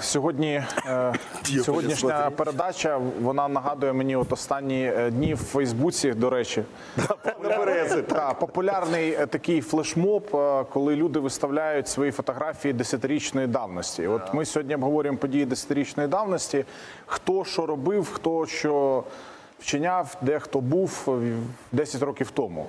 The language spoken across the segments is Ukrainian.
Сьогодні е, сьогоднішня передача вона нагадує мені от останні е, дні в Фейсбуці. До речі, та популярний е, такий флешмоб, е, коли люди виставляють свої фотографії десятирічної давності. От ми сьогодні обговорюємо події десятирічної давності. Хто що робив, хто що вчиняв, де хто був е, 10 років тому.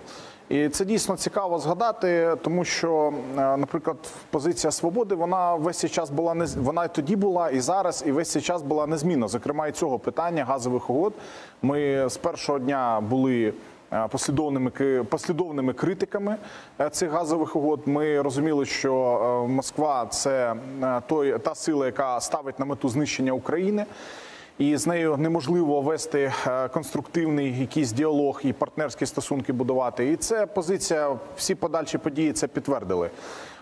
І це дійсно цікаво згадати, тому що, е, наприклад, позиція свободи вона весь цей час була не вона і тоді була, і зараз, і весь цей час була незмінна. Зокрема, і цього питання газових угод. Ми з першого дня були. е, Послідовними послідовними критиками е, цих газових угод ми розуміли, що е, Москва це е, той та сила, яка ставить на мету знищення України і з нею неможливо вести е, конструктивний якийсь діалог і партнерські стосунки будувати. І це позиція, всі подальші події це підтвердили.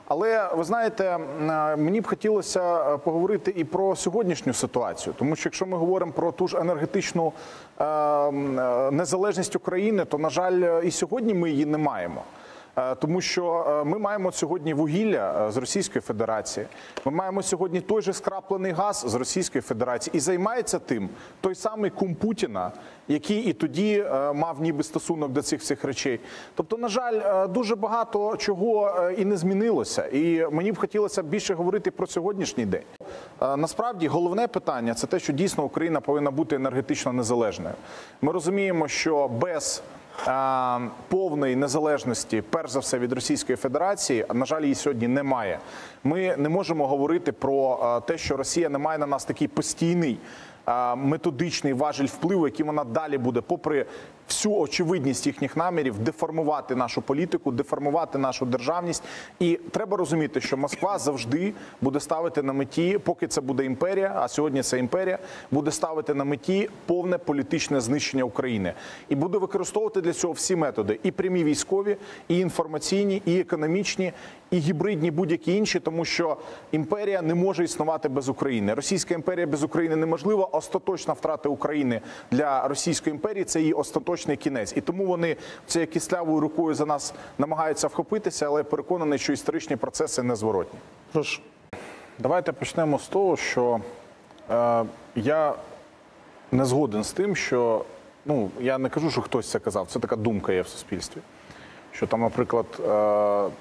Але ви знаєте, е, мені б хотілося е, поговорити і про сьогоднішню ситуацію, тому що якщо ми говоримо про ту ж енергетичну незалежність України, то на жаль, і сьогодні ми її не маємо. Е, Тому що е, ми маємо сьогодні вугілля е, з Російської Федерації. Ми маємо сьогодні той же скраплений газ з Російської Федерації, і займається тим той самий кум Путіна, який і тоді мав ніби стосунок до цих всіх речей. Тобто, на жаль, дуже багато чого і не змінилося. І мені б хотілося більше говорити про сьогоднішній день. Насправді головне питання це те, що дійсно Україна повинна бути енергетично незалежною. Ми розуміємо, що без повної незалежності, перш за все від Російської Федерації, на жаль, її сьогодні немає. Ми не можемо говорити про е, те, що Росія не має на нас такий постійний. е, Методичний важель впливу, який вона далі буде, попри всю очевидність їхніх намірів, деформувати нашу політику, деформувати нашу державність. І треба розуміти, що Москва завжди буде ставити на меті, поки це буде імперія, а сьогодні це імперія, буде ставити на меті повне політичне знищення України і буде використовувати для цього всі методи: і прямі військові, і інформаційні, і економічні, і гібридні будь-які інші, тому що імперія не може існувати без України. Російська імперія без України неможлива. Остаточна втрата України для Російської імперії це її остаточний кінець. І тому вони цією кислявою рукою за нас намагаються вхопитися, але я переконаний, що історичні процеси незворотні. Прошу. Давайте почнемо з того, що е, я не згоден з тим, що ну я не кажу, що хтось це казав. Це така думка є в суспільстві. Що там, наприклад, е,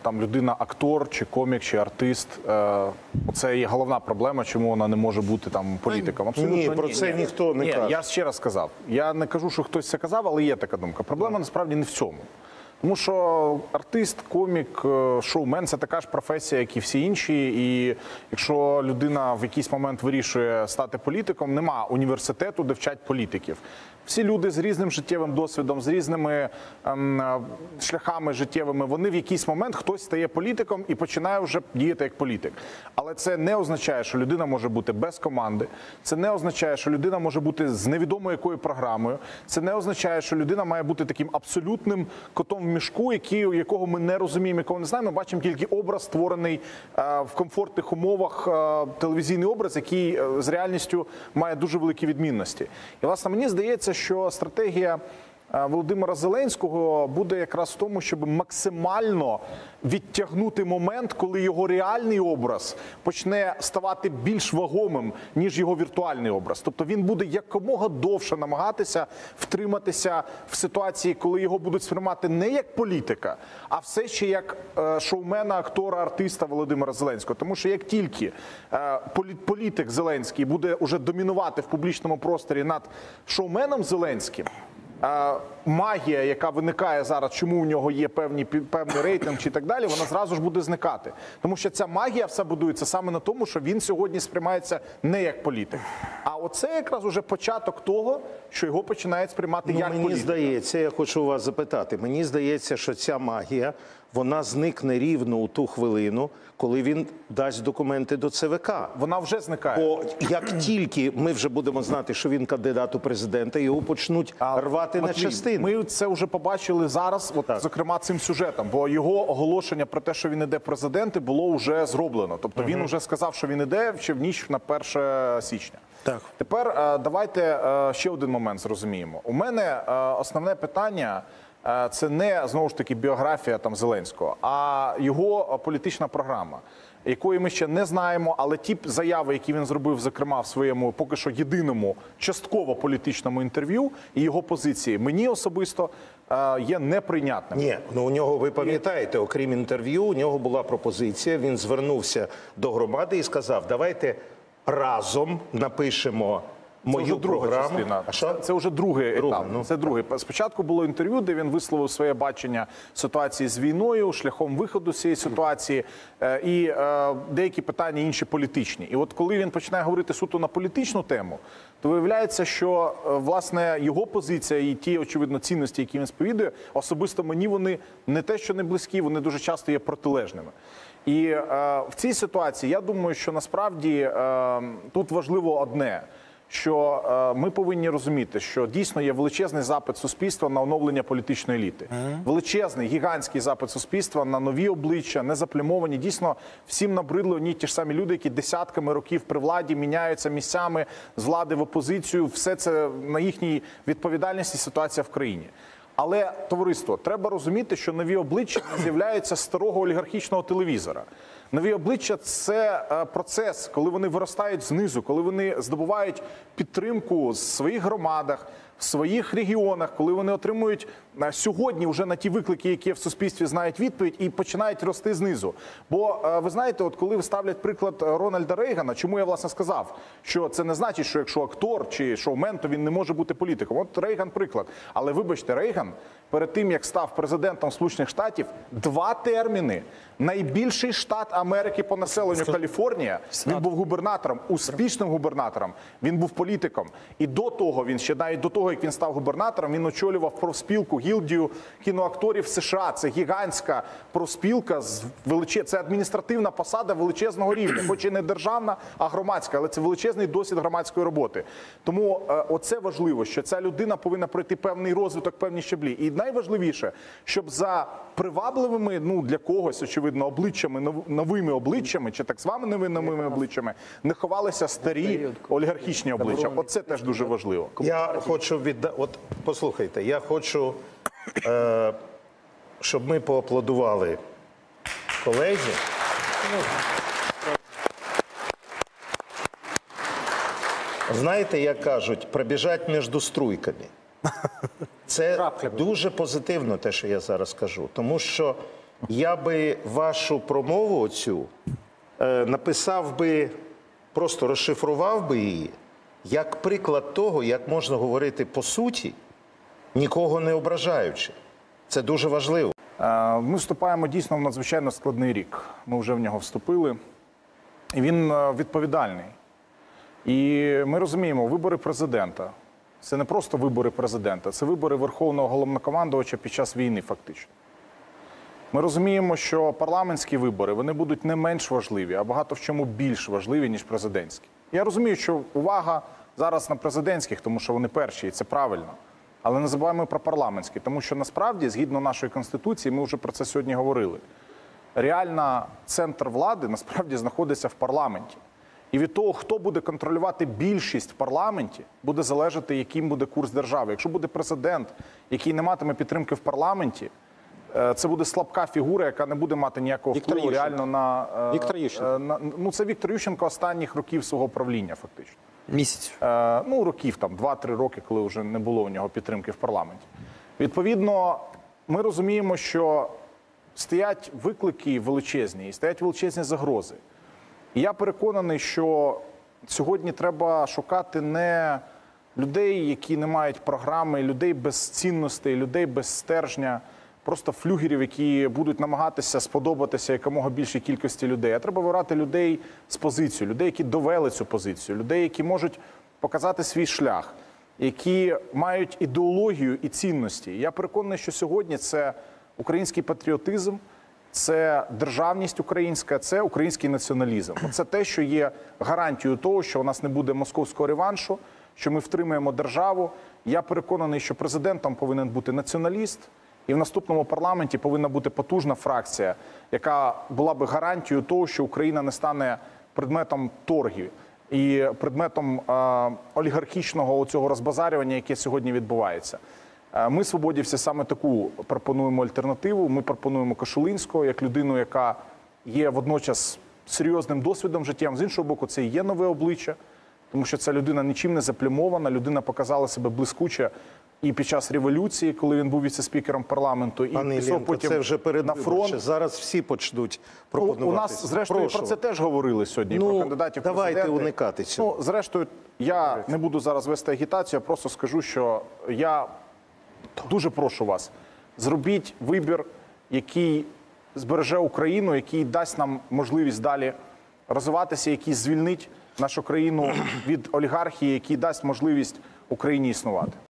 там людина актор, чи комік, чи артист. Е, це є головна проблема, чому вона не може бути там політиком. Абсолютно Ні, про це ніхто не ні, каже. Я ще раз сказав. Я не кажу, що хтось це казав, але є така думка. Проблема насправді не в цьому. Тому що артист, комік, е, шоумен це така ж професія, як і всі інші. І якщо людина в якийсь момент вирішує стати політиком, нема університету, де вчать політиків. Всі люди з різним життєвим досвідом, з різними ем, е, шляхами життєвими, вони в якийсь момент хтось стає політиком і починає вже діяти як політик. Але це не означає, що людина може бути без команди. Це не означає, що людина може бути з невідомо якою програмою. Це не означає, що людина має бути таким абсолютним котом мішку, який, якого ми не розуміємо, якого не знаємо. Ми бачимо тільки образ, створений е, в комфортних умовах, е, телевізійний образ, який е, з реальністю має дуже великі відмінності. І власне мені здається, що стратегія. Е, Володимира Зеленського буде якраз в тому, щоб максимально відтягнути момент, коли його реальний образ почне ставати більш вагомим ніж його віртуальний образ. Тобто він буде якомога довше намагатися втриматися в ситуації, коли його будуть сприймати не як політика, а все ще як е, шоумена, актора, артиста Володимира Зеленського. Тому що як тільки е, політик Зеленський буде уже домінувати в публічному просторі над шоуменом Зеленським. Магія, яка виникає зараз, чому у нього є певні певний рейтинг чи так далі, вона зразу ж буде зникати. Тому що ця магія все будується саме на тому, що він сьогодні сприймається не як політик. А оце якраз уже початок того, що його починають сприймати Ну, як мені політика. здається, я хочу вас запитати. Мені здається, що ця магія вона зникне рівно у ту хвилину, коли він дасть документи до ЦВК. Вона вже зникає. Бо як тільки ми вже будемо знати, що він кандидат у президента, його почнуть А, рвати на частини. Ми це вже побачили зараз, от Так. зокрема цим сюжетом, бо його оголошення про те, що він іде президенти, було вже зроблено. Тобто він вже сказав, що він іде ще в ніч на 1 січня. Так. Тепер е, давайте е, ще один момент зрозуміємо. У мене е, основне питання. Е, Це не знову ж таки біографія там Зеленського, а його е, політична програма. якої ми ще не знаємо, але ті заяви, які він зробив, зокрема в своєму поки що єдиному частково політичному інтерв'ю, і його позиції мені особисто е, є неприйнятними. Ні, ну у нього ви пам'ятаєте, окрім інтерв'ю, у нього була пропозиція. Він звернувся до громади і сказав: давайте разом напишемо мою вже друга програму. частина. А що? Це, це вже другий Друга, етап. ну. Це другий. Спочатку було інтерв'ю, де він висловив своє бачення ситуації з війною, шляхом виходу з цієї ситуації е, і е, деякі питання інші політичні. І от коли він починає говорити суто на політичну тему, то виявляється, що е, власне його позиція і ті очевидно цінності, які він сповідує, особисто мені вони не те, що не близькі, вони дуже часто є протилежними. І е, в цій ситуації я думаю, що насправді е, тут важливо одне. Що е, ми повинні розуміти, що дійсно є величезний запит суспільства на оновлення політичної еліти, величезний гігантський запит суспільства на нові обличчя, не заплямовані. Дійсно, всім набридли одні ті ж самі люди, які десятками років при владі міняються місцями з влади в опозицію. Все це на їхній відповідальності ситуація в країні. Але товариство, треба розуміти, що нові обличчя з'являються з старого олігархічного телевізора. Нові обличчя це е, процес, коли вони виростають знизу, коли вони здобувають підтримку в своїх громадах, в своїх регіонах, коли вони отримують е, сьогодні вже на ті виклики, які в суспільстві знають відповідь, і починають рости знизу. Бо е, ви знаєте, от коли ставлять приклад Рональда Рейгана, чому я власне сказав, що це не значить, що якщо актор чи шоумен, то він не може бути політиком. От Рейган приклад. Але вибачте, Рейган перед тим як став президентом Сполучених Штатів, два терміни. Найбільший штат Америки по населенню Каліфорнія. Він був губернатором, успішним губернатором. Він був політиком. І до того він ще навіть до того, як він став губернатором, він очолював профспілку гілдію кіноакторів США. Це гігантська профспілка з величе... Це адміністративна посада величезного рівня, хоч і не державна, а громадська, але це величезний досвід громадської роботи. Тому е, оце важливо, що ця людина повинна пройти певний розвиток, певні щаблі. І найважливіше, щоб за привабливими, ну для когось, очевидно, обличчями, нов- новими обличчями, чи так званими новими обличчями, не ховалися старі олігархічні обличчя. Оце теж дуже важливо. Я хочу відда... От послухайте, я хочу, е... щоб ми поаплодували колезі. Знаєте, як кажуть, пробіжать між струйками. Це дуже позитивно, те, що я зараз кажу. Тому що я би вашу промову оцю е, написав би, просто розшифрував би її як приклад того, як можна говорити по суті, нікого не ображаючи. Це дуже важливо. Е, Ми вступаємо дійсно в надзвичайно складний рік. Ми вже в нього вступили. І він е, відповідальний. І ми розуміємо, вибори президента це не просто вибори президента, це вибори верховного головнокомандувача під час війни, фактично. Ми розуміємо, що парламентські вибори вони будуть не менш важливі, а багато в чому більш важливі, ніж президентські. Я розумію, що увага зараз на президентських, тому що вони перші, і це правильно. Але не забуваємо про парламентські, тому що насправді, згідно нашої конституції, ми вже про це сьогодні говорили. Реальна центр влади насправді знаходиться в парламенті. І від того, хто буде контролювати більшість в парламенті, буде залежати, яким буде курс держави. Якщо буде президент, який не матиме підтримки в парламенті, це буде слабка фігура, яка не буде мати ніякого Віктор впливу Ющенко. реально на, е, Віктор Ющенко. е, на ну це Віктор Ющенко останніх років свого правління, фактично. Місяць. Е, ну, років там 2-3 роки, коли вже не було у нього підтримки в парламенті. Відповідно, ми розуміємо, що стоять виклики величезні і стоять величезні загрози. І я переконаний, що сьогодні треба шукати не людей, які не мають програми, людей без цінностей, людей без стержня, просто флюгерів, які будуть намагатися сподобатися якомога більшій кількості людей. А треба вибирати людей з позицією, людей, які довели цю позицію, людей, які можуть показати свій шлях, які мають ідеологію і цінності. Я переконаний, що сьогодні це український патріотизм. Це державність українська, це український націоналізм. Це те, що є гарантією того, що у нас не буде московського реваншу, що ми втримаємо державу. Я переконаний, що президентом повинен бути націоналіст, і в наступному парламенті повинна бути потужна фракція, яка була би гарантією того, що Україна не стане предметом торгів і предметом е, олігархічного цього розбазарювання, яке сьогодні відбувається. Е, Ми свободівці саме таку пропонуємо альтернативу. Ми пропонуємо Кошулинського як людину, яка є водночас серйозним досвідом життям. З іншого боку, це і є нове обличчя, тому що ця людина нічим не заплямована. Людина показала себе блискуче і під час революції, коли він був віце-спікером парламенту, і Пане пішов Іллєнко, потім це вже перед на фронт. Зараз всі почнуть Ну, пропонувати. у нас, зрештою, Прошу. про це теж говорили сьогодні. Ну, про кандидатів давайте президенти. уникати цього. Ну, зрештою, я не буду зараз вести агітацію, я просто скажу, що я дуже прошу вас, зробіть вибір, який збереже Україну, який дасть нам можливість далі розвиватися, який звільнить нашу країну від олігархії, який дасть можливість Україні існувати.